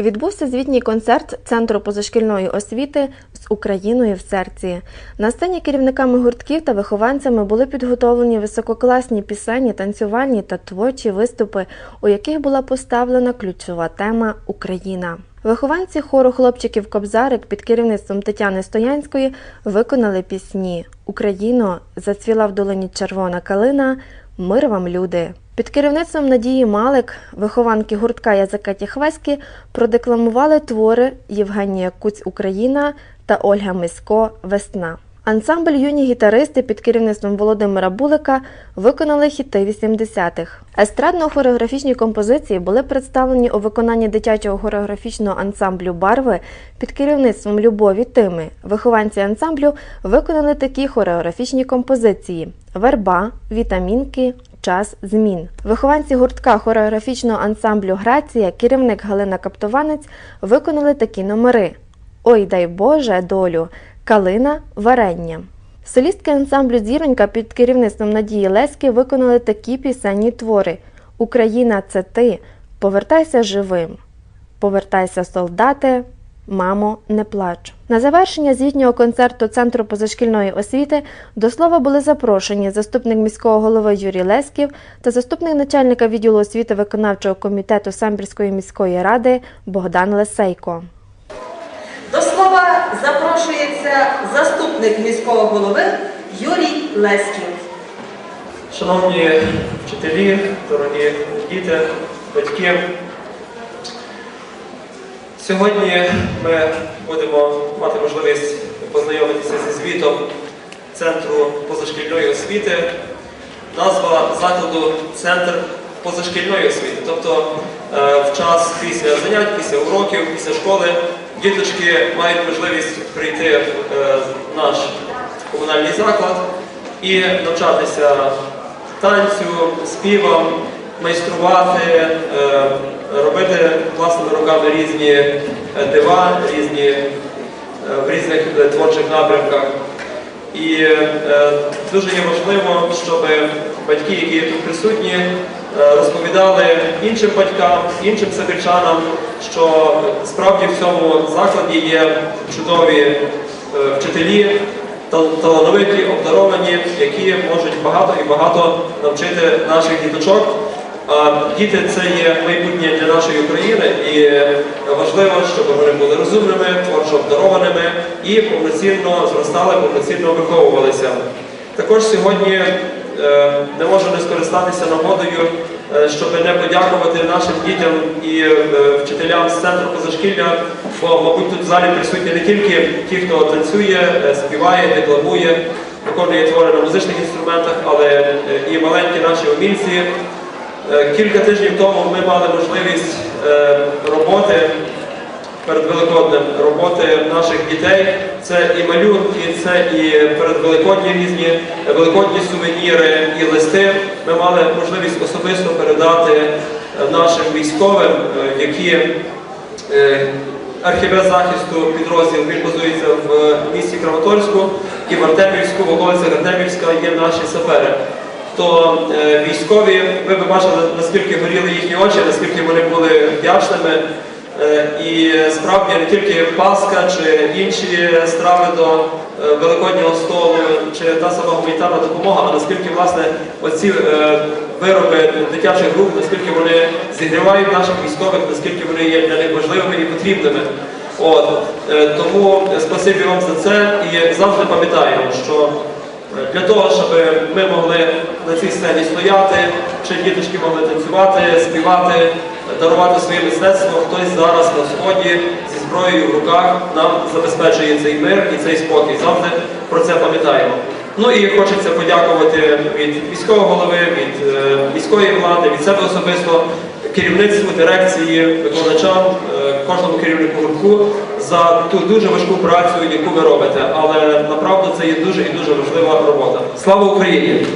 Відбувся звітній концерт Центру позашкільної освіти з Україною в серці. На сцені керівниками гуртків та вихованцями були підготовлені висококласні пісенні, танцювальні та творчі виступи, у яких була поставлена ключова тема Україна. Вихованці хору хлопчиків Кобзарик під керівництвом Тетяни Стоянської виконали пісні Україно зацвіла в долині червона калина, Мир вам, люди. Під керівництвом Надії Малик, вихованки гуртка Язика Тіхвеськи, продекламували твори Євгенія Куць Україна та Ольга Мисько Весна. Ансамбль юні гітаристи під керівництвом Володимира Булика виконали хіти 80-х. Естрадно-хореографічні композиції були представлені у виконанні дитячого хореографічного ансамблю Барви під керівництвом Любові Тими. Вихованці ансамблю виконали такі хореографічні композиції: Верба, Вітамінки, Час змін. Вихованці гуртка хореографічного ансамблю Грація, керівник Галина Каптованець виконали такі номери: Ой, дай Боже, долю, Калина, варення. Солістки ансамблю Зіронька під керівництвом Надії Леськи виконали такі пісенні твори: Україна, це ти, повертайся живим, повертайся, солдати, мамо, не плач. На завершення звітнього концерту Центру позашкільної освіти до слова були запрошені заступник міського голови Юрій Леськів та заступник начальника відділу освіти виконавчого комітету Самбірської міської ради Богдан Лесейко. До слова запрошується заступник міського голови Юрій Леськів. Шановні вчителі, дорогі діти, батьки, сьогодні ми будемо мати можливість познайомитися зі звітом Центру позашкільної освіти. Назва закладу Центр позашкільної освіти. Тобто е, в час після занять, після уроків, після школи діточки мають можливість прийти в наш комунальний заклад і навчатися танцю, співам, майструвати, е, робити власними руками різні е, дива, різні е, в різних е, творчих напрямках. І дуже є важливо, щоб батьки, які є тут присутні, розповідали іншим батькам, іншим сабірчанам, що справді в цьому закладі є чудові вчителі, талановиті, обдаровані, які можуть багато і багато навчити наших діточок. Діти це є майбутнє для нашої України, і важливо, щоб вони були розумними, творчо обдарованими і повноцінно зростали, повноцінно виховувалися. Також сьогодні е, не можу не скористатися нагодою, е, щоб не подякувати нашим дітям і е, вчителям з центру позашкілля, бо, мабуть, тут в залі присутні не тільки ті, хто танцює, співає, декламує, виконує твори на музичних інструментах, але і маленькі наші умільці. Е, Кілька тижнів тому ми мали можливість е, роботи перед Великоднем, роботи наших дітей. Це і малюнки, це і передвеликодні різні великодні сувеніри і листи. Ми мали можливість особисто передати е, нашим військовим, які архівез захисту підрозділ він базується в місті Краматорську і в Артемівську, в околицях Артемівська є наші сапери то е, військові, ви б бачили, наскільки горіли їхні очі, наскільки вони були вдячними. Е, і справді не тільки Пасха чи інші страви до е, Великоднього столу, чи та сама гуманітарна допомога, а наскільки власне оці вироби дитячих груп, наскільки вони зігрівають наших військових, наскільки вони є для них важливими і потрібними. От, тому спасибі вам за це і завжди пам'ятаємо, що для того, щоб ми могли на цій сцені стояти, чи діточки могли танцювати, співати, дарувати своє мистецтво, хтось зараз на сході зі зброєю в руках нам забезпечує цей мир і цей спокій. Завжди про це пам'ятаємо. Ну і хочеться подякувати від міського голови, від е, міської влади, від себе особисто, керівництву, дирекції, викладачам, е, кожному керівнику гуртку за ту дуже важку працю, яку ви робите. Але направду це є дуже і дуже важлива робота. Слава Україні!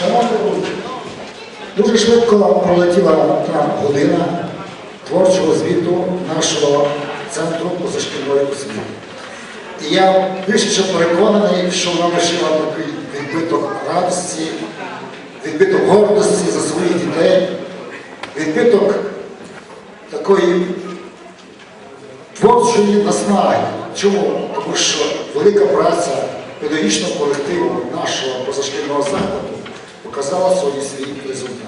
Шановні друзі, дуже швидко пролетіла година творчого звіту нашого центру позашкільної освіти. І я більше переконаний, що вона лишила такий відбиток радості, відбиток гордості за своїх дітей, відбиток такої творчої наснаги. Чому? Тому що велика праця педагогічного колективу нашого позашкільного закладу показала сьогодні свій результат.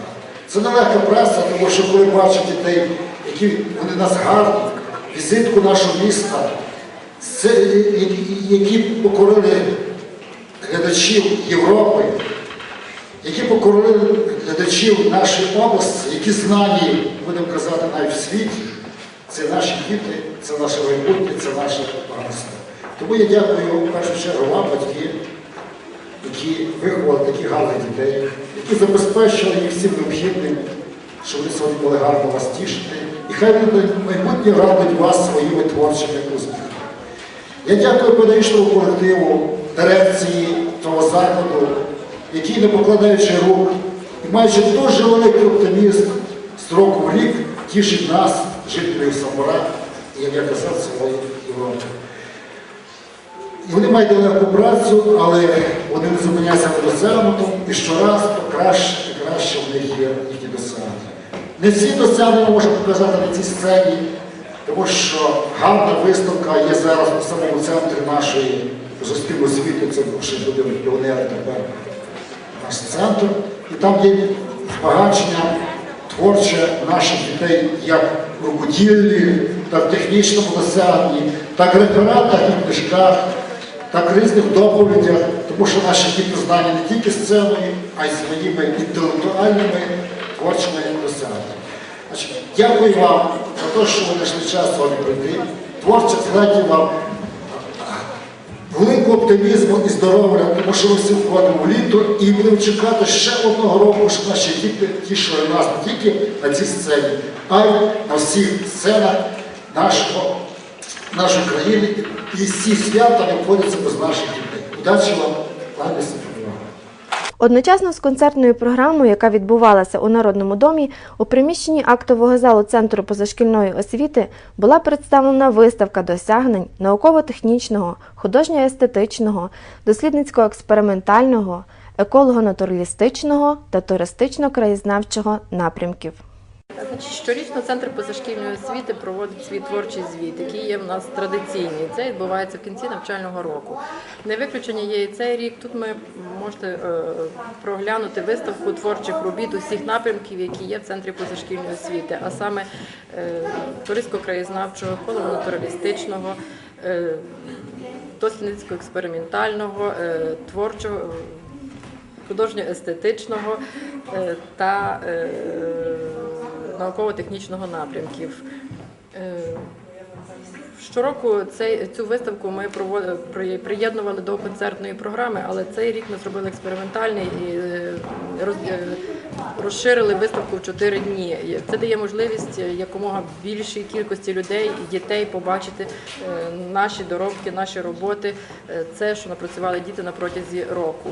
Це нелегка праця, тому що коли бачать дітей, які вони нас гарні, візитку нашого міста, які покорили глядачів Європи, які покорили глядачів нашої області, які знані, будемо казати, навіть в світі. Це наші діти, це наше майбутнє, це наше багатство. Тому я дякую в першу чергу вам, батьки, які виховали таких гарних дітей, які забезпечили їх всім необхідним, щоб вони сьогодні могли гарно вас тішити. І хай майбутнє радують вас своїми творчими успіхами. Я дякую педагогічному колективу, дирекції того закладу, які, не покладаючи рук і маючи дуже великий оптимізм з року в рік, тішить нас, жителів Самбора, і, як я казав, цілої Європи. Вони мають нелегку працю, але вони не зупиняються на досягнутому, і щораз то краще і краще в них є їхні досягнення. Не всі досягнення можна показати на цій сцені, тому що гарна виставка є зараз у самому центрі нашої зустріли світу, це ще буде піонери тепер наш центр. І там є збагачення творче наших дітей як в рукоділлі, так в технічному досягненні, так в рефератах і книжках, так в різних доповідях, тому що наші діти знані не тільки сценою, а й своїми інтелектуальними творчими досягненнями. Дякую вам за те, що ви знайшли час сьогодні прийти. Творчих згадів вам великого оптимізму і здоров'я, тому що ми всі входимо в літо і будемо чекати ще одного року, щоб наші діти тішили нас не тільки на цій сцені, а й на всіх сценах нашого, нашої країни. І всі свята не обходяться без наших дітей. Удачі вам, пані. Одночасно з концертною програмою, яка відбувалася у Народному домі, у приміщенні актового залу Центру позашкільної освіти була представлена виставка досягнень науково-технічного, художньо-естетичного, дослідницько-експериментального, еколого-натуралістичного та туристично-краєзнавчого напрямків. Щорічно центр позашкільної освіти проводить свій творчий звіт, який є в нас традиційний. Це відбувається в кінці навчального року. Не виключення є і цей рік. Тут ми можете е, проглянути виставку творчих робіт усіх напрямків, які є в центрі позашкільної освіти, а саме туристсько-краєзнавчого, колонатуралістичного, е, дослідницько-експериментального, е, творчого. Художньо-естетичного та науково-технічного напрямків. Е, Щороку цей, цю виставку ми приєднували до концертної програми, але цей рік ми зробили експериментальний і е, роз, е, розширили виставку в чотири дні. Це дає можливість якомога більшій кількості людей і дітей побачити наші доробки, наші роботи, це, що напрацювали діти на протязі року.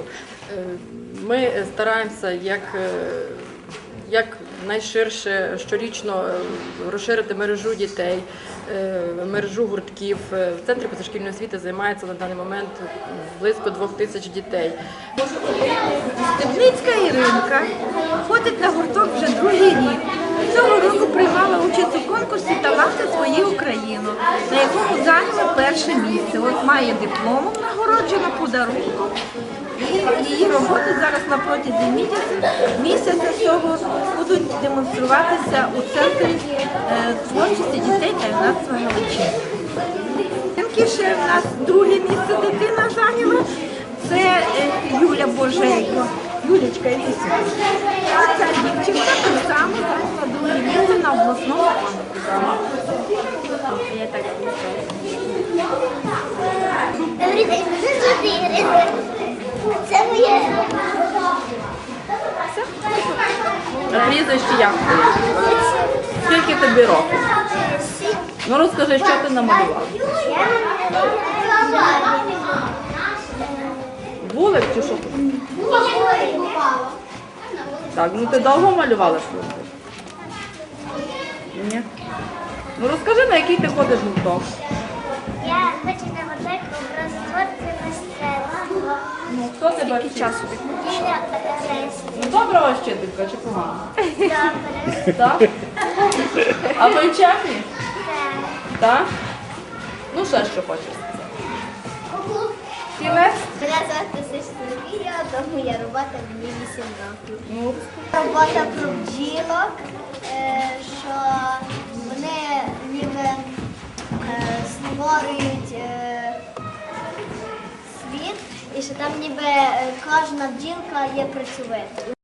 Ми стараємося як як найширше щорічно е, розширити мережу дітей, е, мережу гуртків. Е, В центрі позашкільної освіти займається на даний момент близько двох тисяч дітей. Степницька Іринка ходить на гурток вже другий рік. Цього року приймала участь у конкурсі Таланти свої Україну, на якому зайняла перше місце. От має дипломом нагороджена подарунком. І її роботи зараз на протязі місяця, місяця цього будуть демонструватися у центрі е, творчості дітей та юнацтва Галичини. Ще в нас друге місце дитина зайняла. Це е, Юля Божейко. Юлічка, іди сюди. А ця дівчинка так само зайняла друге місце на обласному Добрий день, мене звати Це моє. Прізвище як? Скільки тобі років? Ну розкажи, що ти намалював? Вулик чи що? Так, ну ти довго малювала шлюбку? Ні. Ну розкажи, на який ти ходиш гурток. Я хочу на готек образотворити мистецтво. Ну, хто тебе вчить? Ну, добра вчителька чи погана? Добре. Так? А ви вчені? Так? Ну, ще що хочеш Мене звати Софія, тому я робота мені 8 років. Ну, Робота про бджілок, е, що вони ніби е, створюють е, світ і що там ніби кожна бджілка є працьовитою.